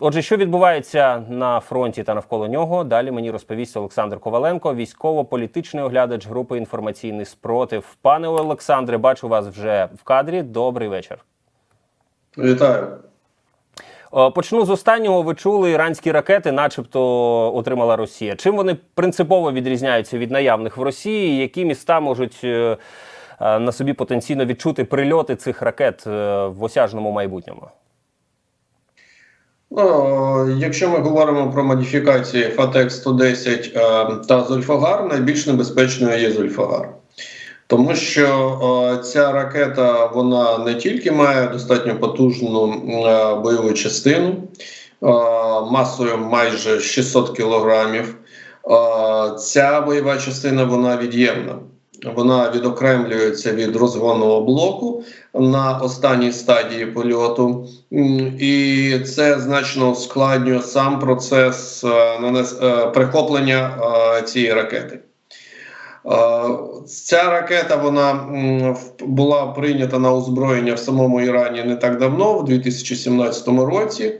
Отже, що відбувається на фронті та навколо нього, далі мені розповість Олександр Коваленко, військово-політичний оглядач групи інформаційний спротив. Пане Олександре, бачу вас вже в кадрі. Добрий вечір. Вітаю. Е, Почну з останнього. Ви чули іранські ракети, начебто отримала Росія. Чим вони принципово відрізняються від наявних в Росії? Які міста можуть е, е, на собі потенційно відчути прильоти цих ракет в осяжному майбутньому? Ну, якщо ми говоримо про модифікації Фатек 110 е, та Зульфагар, найбільш небезпечною є Зульфагар. Тому що е, ця ракета вона не тільки має достатньо потужну е, бойову частину е, масою майже 600 кілограмів. Е, ця бойова частина вона від'ємна. Вона відокремлюється від розгонного блоку на останній стадії польоту, і це значно ускладнює сам процес е, е, прихоплення е, цієї ракети. Ця ракета вона була прийнята на озброєння в самому Ірані не так давно, в 2017 році.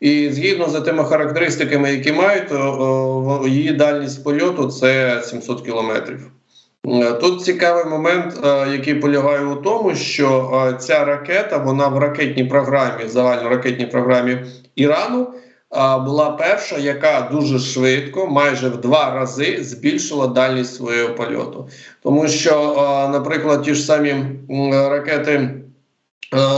І згідно з тими характеристиками, які мають, її дальність польоту це 700 кілометрів. Е, Тут цікавий момент, е, який полягає у тому, що е, ця ракета вона в ракетній програмі, загальноракетній програмі Ірану, була перша, яка дуже швидко, майже в два рази, збільшила дальність свого польоту. Тому що, наприклад, ті ж самі ракети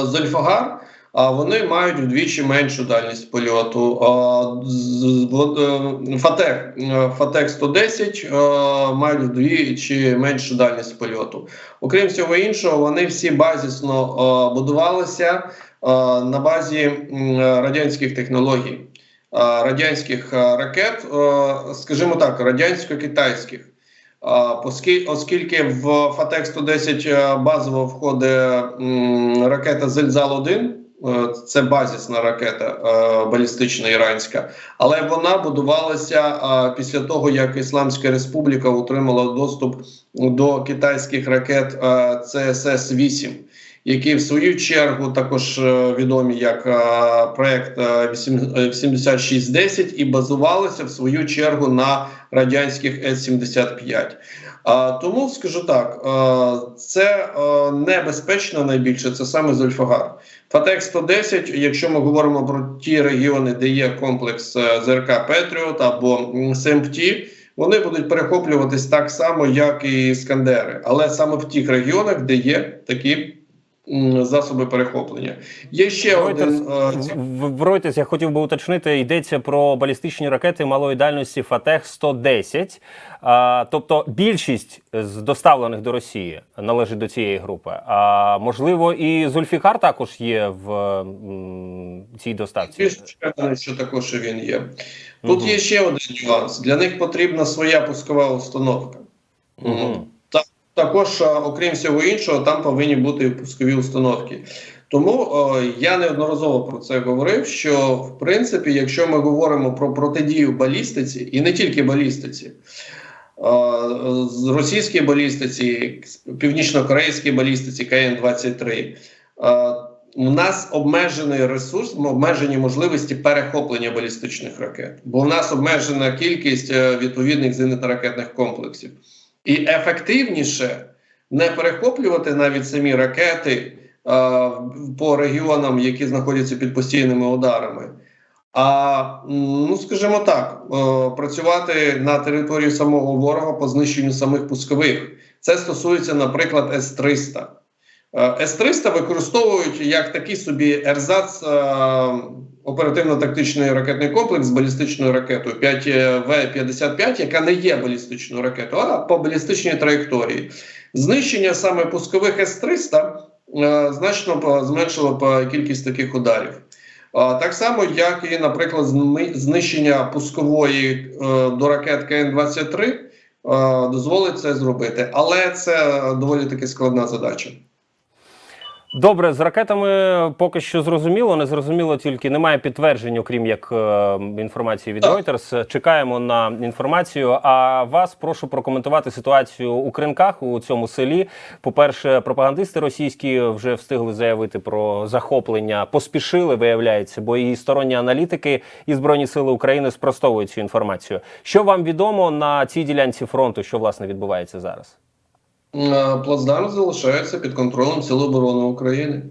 Зольфагар. Вони мають вдвічі меншу дальність польоту. Фатек, Фатек 110 е, мають вдвічі меншу дальність польоту. Окрім всього іншого, вони всі базісно е, будувалися е, на базі радянських технологій, е, радянських ракет, скажімо так, радянсько-китайських. Оскільки в Фатек 110 е, базово входить ракета Зельзал 1 е, це базісна ракета е, балістична іранська, але вона будувалася е, після того, як Ісламська Республіка отримала доступ до китайських ракет е, ЦСС 8 які в свою чергу також е, відомі як е, проект е, 8 е, 7610 і базувалися в свою чергу на радянських С-75. Тому скажу так: це небезпечно найбільше. Це саме Зольфагар. Фатек 110, якщо ми говоримо про ті регіони, де є комплекс ЗРК Петріот або м, вони будуть перехоплюватись так само, як і Іскандери, але саме в тих регіонах, де є такі засоби перехоплення. Є ще один е, в- Reuters, я хотів би уточнити, йдеться про балістичні ракети малої дальності Фатех 110. А, тобто більшість з доставлених до Росії належить до цієї групи. А можливо, і Зульфікар також є в м, цій доставці. Впевнений, що також він є. Тут Мгм. є ще один нюанс. Для них потрібна своя пускова установка. Мгм. Та, також, окрім всього іншого, там повинні бути пускові установки. Тому о, я неодноразово про це говорив. Що в принципі, якщо ми говоримо про протидію балістиці, і не тільки балістиці, а, з російській балістиці, північно-корейській балістиці КН-23, а, у нас обмежений ресурс, обмежені можливості перехоплення балістичних ракет, бо в нас обмежена кількість е, відповідних зенитно-ракетних комплексів. І ефективніше не перехоплювати навіть самі ракети е, по регіонам, які знаходяться під постійними ударами. А ну скажімо так, працювати на території самого ворога по знищенню самих пускових. Це стосується, наприклад, С-300. Е, С-300 використовують як такий собі ерзац е, оперативно-тактичний ракетний комплекс з балістичною ракетою 5В-55, яка не є балістичною ракетою, а по балістичній траєкторії. Знищення саме пускових С-300 е, значно зменшило кількість таких ударів. А, Так само, як і, наприклад, знищення пускової е, до ракет КН-23 е, дозволить це зробити. Але це доволі таки складна задача. Добре, з ракетами поки що зрозуміло. Не зрозуміло тільки немає підтверджень, окрім як е, інформації від. Reuters. Чекаємо на інформацію. А вас прошу прокоментувати ситуацію у Кринках у цьому селі. По-перше, пропагандисти російські вже встигли заявити про захоплення. Поспішили, виявляється, бо і сторонні аналітики і збройні сили України спростовують цю інформацію. Що вам відомо на цій ділянці фронту, що власне відбувається зараз? Е, Плацдарм залишається під контролем Сил оборони України.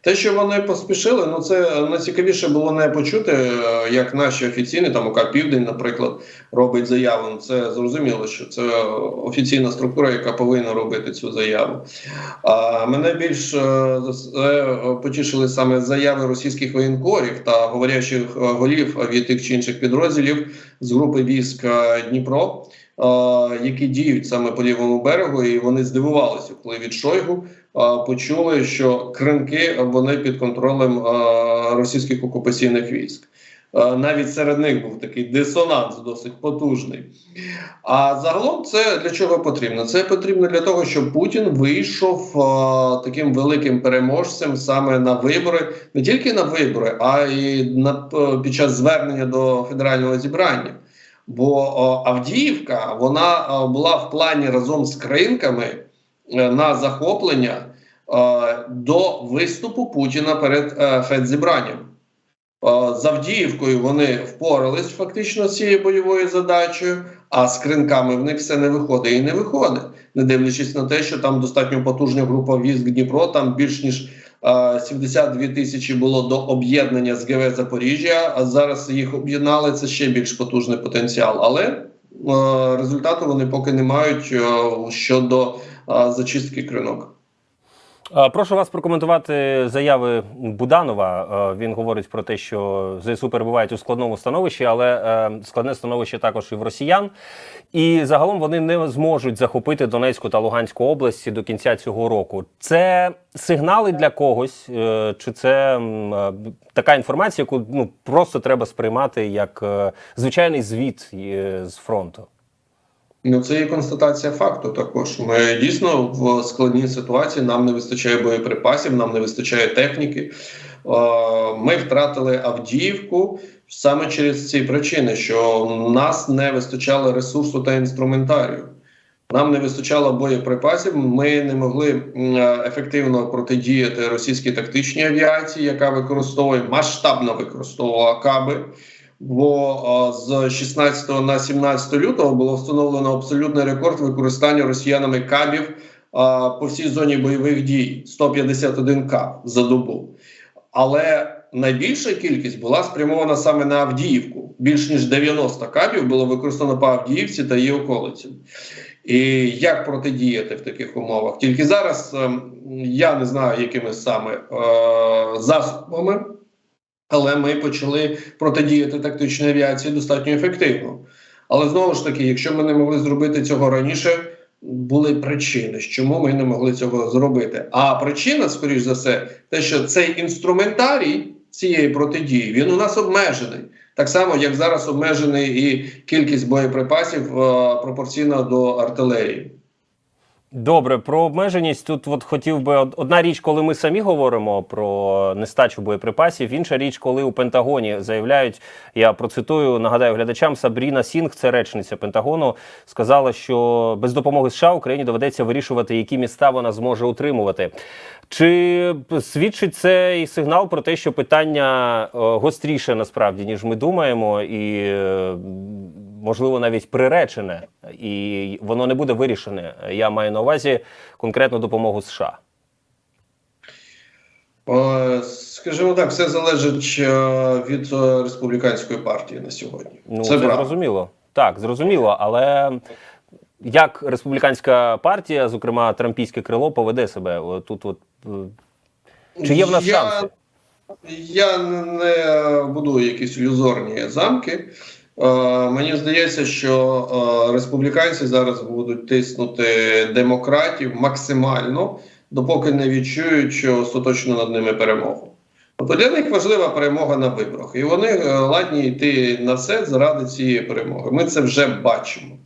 Те, що вони поспішили, ну це найцікавіше було не почути, е, як наші офіційні, там ОК Південь, наприклад, робить заяву. Це зрозуміло, що це офіційна структура, яка повинна робити цю заяву. А мене більш е, потішили саме заяви російських воєнкорів та говорячих голів від тих чи інших підрозділів з групи військ Дніпро. Які діють саме по лівому берегу, і вони здивувалися, коли від Шойгу почули, що кринки вони під контролем російських окупаційних військ. Навіть серед них був такий дисонанс досить потужний. А загалом це для чого потрібно? Це потрібно для того, щоб Путін вийшов е, таким великим переможцем саме на вибори, не тільки на вибори, а й на під час звернення до федерального зібрання. Бо Авдіївка вона була в плані разом з кринками е, на захоплення е, до виступу Путіна перед Федзібранням. Е, З Авдіївкою вони впорались фактично з цією бойовою задачею, а з кринками в них все не виходить і не виходить, не дивлячись на те, що там достатньо потужна група військ Дніпро, там більш ніж 72 тисячі було до об'єднання з ГВ Запоріжжя, а зараз їх об'єднали, це ще більш потужний потенціал. Але результату вони поки не мають щодо зачистки кринок. Е, Прошу вас прокоментувати заяви Буданова. Е, Він говорить про те, що ЗСУ перебувають у складному становищі, але е, складне становище також і в росіян. І загалом вони не зможуть захопити Донецьку та Луганську області до кінця цього року. Це сигнали для когось, чи це така інформація, яку ну просто треба сприймати як звичайний звіт з фронту? Ну, це є констатація факту. Також ми дійсно в складній ситуації. Нам не вистачає боєприпасів, нам не вистачає техніки. Ми втратили Авдіївку саме через ці причини, що нас не вистачало ресурсу та інструментарію. Нам не вистачало боєприпасів. Ми не могли ефективно протидіяти російській тактичній авіації, яка використовує масштабно використовувала каби. Бо з 16 на 17 лютого було встановлено абсолютний рекорд використання росіянами кабів по всій зоні бойових дій 151 каб за добу. Але найбільша кількість була спрямована саме на Авдіївку. Більш ніж 90 кабів було використано по Авдіївці та її околицям. І як протидіяти в таких умовах? Тільки зараз ем, я не знаю, якими саме е, засобами. Але ми почали протидіяти тактичній авіації достатньо ефективно. Але знову ж таки, якщо ми не могли зробити цього раніше, були причини, чому ми не могли цього зробити. А причина, скоріш за все, те, що цей інструментарій цієї протидії він у нас обмежений. Так само, як зараз обмежений і кількість боєприпасів е, пропорційно до артилерії. Добре, про обмеженість тут от хотів би одна річ, коли ми самі говоримо про нестачу боєприпасів. Інша річ, коли у Пентагоні заявляють, я процитую, нагадаю глядачам, Сабріна Сінг, це речниця Пентагону, сказала, що без допомоги США Україні доведеться вирішувати, які міста вона зможе утримувати. Чи свідчить цей сигнал про те, що питання е, гостріше насправді ніж ми думаємо, і е, можливо навіть приречене, і воно не буде вирішене. Я маю на увазі конкретну допомогу США. Е, Скажімо так, все залежить е, від е, республіканської партії на сьогодні. Ну це, це зрозуміло. Так, зрозуміло, але як республіканська партія, зокрема трампійське крило, поведе себе тут, от чи є в нас я, шанси? Я не будую якісь ілюзорні замки. Е, мені здається, що е, республіканці зараз будуть тиснути демократів максимально, допоки не відчують, що остаточно над ними перемогу. Тобто для них важлива перемога на виборах, і вони е, ладні йти на все заради цієї перемоги. Ми це вже бачимо.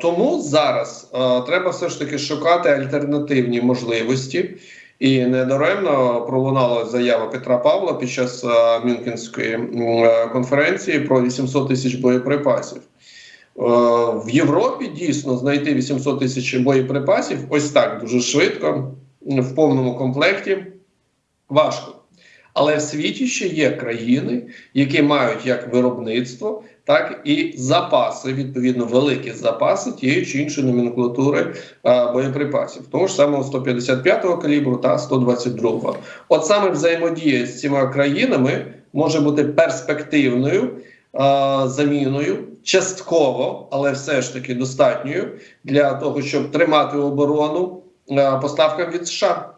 Тому зараз треба все ж таки шукати альтернативні можливості. І недаремно пролунала заява Петра Павла під час е, Мюнхенської е, конференції про 800 тисяч боєприпасів. Е, В Європі дійсно знайти 800 тисяч боєприпасів ось так дуже швидко, в повному комплекті важко. Але в світі ще є країни, які мають як виробництво, так і запаси, відповідно, великі запаси тієї чи іншої номенклатури е, боєприпасів, того ж самого 155-го калібру та 122-го. От саме взаємодія з цими країнами може бути перспективною е, заміною, частково, але все ж таки достатньою для того, щоб тримати оборону поставкам від США.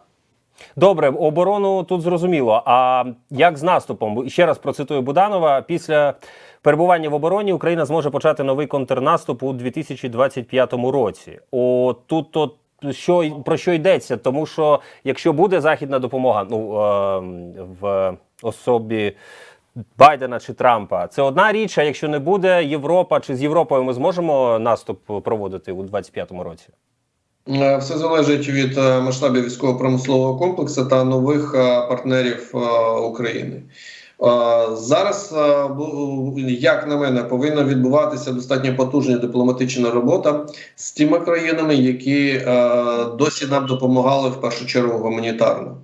Добре, оборону тут зрозуміло. А як з наступом? Ще раз процитую Буданова. Після перебування в обороні Україна зможе почати новий контрнаступ у 2025 році. О, тут от що про що йдеться? Тому що якщо буде західна допомога, ну е, в особі. Байдена чи Трампа це одна річ. А якщо не буде Європа чи з Європою, ми зможемо наступ проводити у 2025 році. Е, Все залежить від е, масштабів військово-промислового комплексу та нових е, партнерів України. Зараз, як на мене, повинна відбуватися достатньо потужна дипломатична робота з тими країнами, які досі нам допомагали в першу чергу гуманітарно.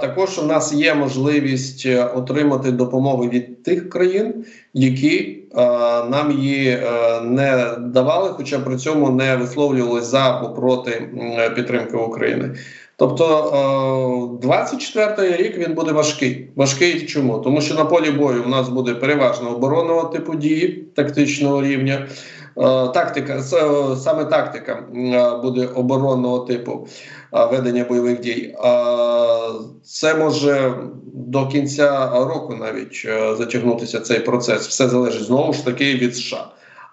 Також у нас є можливість отримати допомогу від тих країн, які е, нам її е, не давали, хоча при цьому не висловлювали за або проти е, підтримки України. Тобто е, 24-й рік він буде важкий. Важкий чому? Тому що на полі бою у нас буде переважно оборонного типу дії тактичного рівня. Е, Тактика е, саме тактика е, буде оборонного типу ведення бойових дій. Це може до кінця року навіть затягнутися цей процес. Все залежить знову ж таки від США.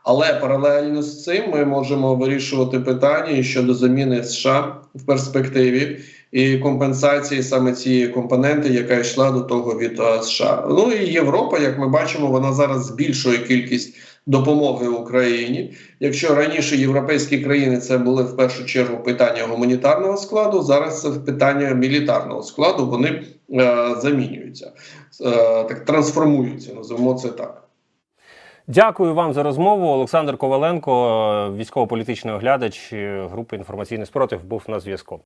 Але паралельно з цим ми можемо вирішувати питання щодо заміни США в перспективі і компенсації саме цієї компоненти, яка йшла до того від США. Ну і Європа, як ми бачимо, вона зараз збільшує кількість допомоги Україні. Якщо раніше європейські країни це були в першу чергу питання гуманітарного складу, зараз це питання мілітарного складу. Вони е, замінюються, е, так трансформуються. Називаємо це так. Дякую вам за розмову. Олександр Коваленко, військово-політичний оглядач е, групи інформаційний спротив, був на зв'язку.